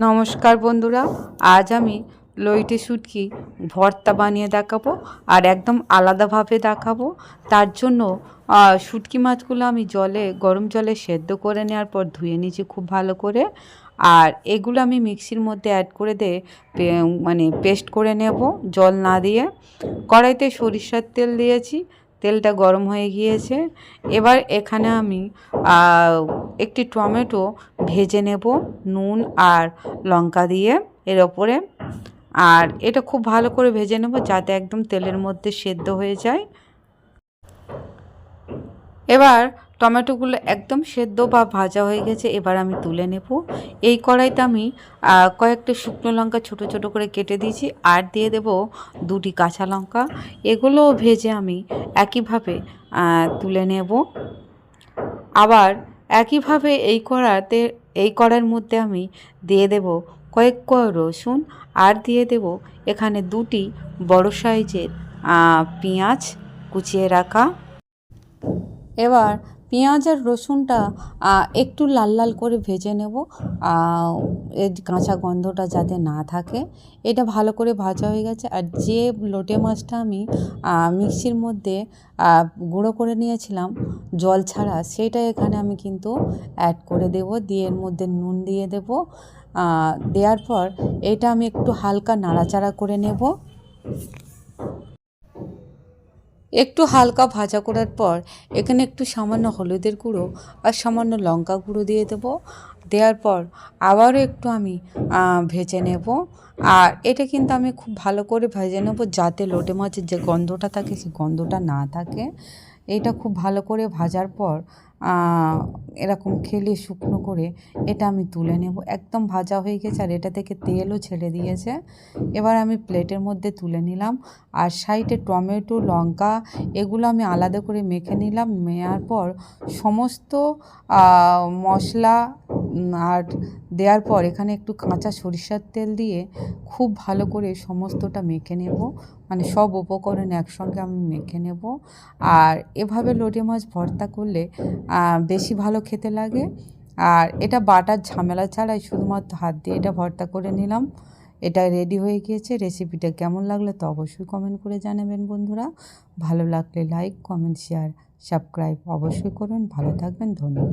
নমস্কার বন্ধুরা, আজ আমি লইটে শুটকি ভর্তা বানিয়ে দেখাবো আর একদম আলাদাভাবে দেখাবো। তার জন্য শুটকি মাছগুলো আমি জলে, গরম জলে সেদ্ধ করে নেওয়ার পর ধুয়ে নিয়েছি খুব ভালো করে। আর এগুলো আমি মিক্সির মধ্যে অ্যাড করে দিয়ে মানে পেস্ট করে নেব জল না দিয়ে। কড়াইতে সরিষার তেল দিয়েছি, তেলটা গরম হয়ে গিয়েছে। এবার এখানে আমি একটি টমেটো ভেজে নেব, নুন আর লঙ্কা দিয়ে এর ওপরে। আর এটা খুব ভালো করে ভেজে নেব যাতে একদম তেলের মধ্যে সেদ্ধ হয়ে যায়। এবার টমেটোগুলো একদম সেদ্ধ বা ভাজা হয়ে গেছে, এবার আমি তুলে নেব। এই কড়াইতে আমি কয়েকটা শুকনো লঙ্কা ছোট ছোট করে কেটে দিয়েছি আর দিয়ে দেব দুটি কাঁচা লঙ্কা। এগুলোও ভেজে আমি একইভাবে তুলে নেব। আবার একইভাবে এই কড়াতে এই কড়ার মধ্যে আমি দিয়ে দেব কয়েক কয় রসুন আর দিয়ে দেব এখানে দুটি বড় সাইজের পেঁয়াজ কুচিয়ে রাখা। এবার পেঁয়াজ আর রসুনটা একটু লাল লাল করে ভেজে নেব। এর কাঁচা গন্ধটা যাতে না থাকে। এটা ভালো করে ভাজা হয়ে গেছে। আর যে লোটে মাছটা আমি মিক্সির মধ্যে গুঁড়ো করে নিয়েছিলাম, জল ছাড়া, সেটা এখানে আমি কিন্তু অ্যাড করে দেব। দিয়ে এর মধ্যে নুন দিয়ে দেব। দেওয়ার পর এটা আমি একটু হালকা নাড়াচাড়া করে নেব। একটু হালকা ভাজা করার পর এখানে একটু সামান্য হলুদের গুঁড়ো আর সামান্য লঙ্কা গুঁড়ো দিয়ে দেবো। দেওয়ার পর আবারও একটু আমি ভেজে নেব। আর এটা কিন্তু আমি খুব ভালো করে ভেজে নেব যাতে লোটে মাছের যে গন্ধটা থাকে সেই গন্ধটা না থাকে। এটা খুব ভালো করে ভাজার পর এরকম খেলে শুকনো করে এটা আমি তুলে নেব। একদম ভাজা হয়ে গেছে আর এটা থেকে তেলও ছেড়ে দিয়েছে। এবার আমি প্লেটের মধ্যে তুলে নিলাম আর সাইডে টমেটো, লঙ্কা এগুলো আমি আলাদা করে মেখে নিলাম। নেওয়ার পর সমস্ত মশলা আর দেওয়ার পর এখানে একটু কাঁচা সরিষার তেল দিয়ে খুব ভালো করে সমস্তটা মেখে নেব। মানে সব উপকরণ একসঙ্গে আমি মেখে নেব। আর এভাবে লোটে মাছ ভর্তা করলে বেশি ভালো খেতে লাগে। আর এটা বাটার ঝামেলা ছাড়াই শুধুমাত্র হাত দিয়ে এটা ভর্তা করে নিলাম। এটা রেডি হয়ে গিয়েছে। রেসিপিটা কেমন লাগলে তো অবশ্যই কমেন্ট করে জানাবেন বন্ধুরা। ভালো লাগলে লাইক, কমেন্ট, শেয়ার, সাবস্ক্রাইব অবশ্যই করবেন ভালো থাকবেন, ধন্যবাদ।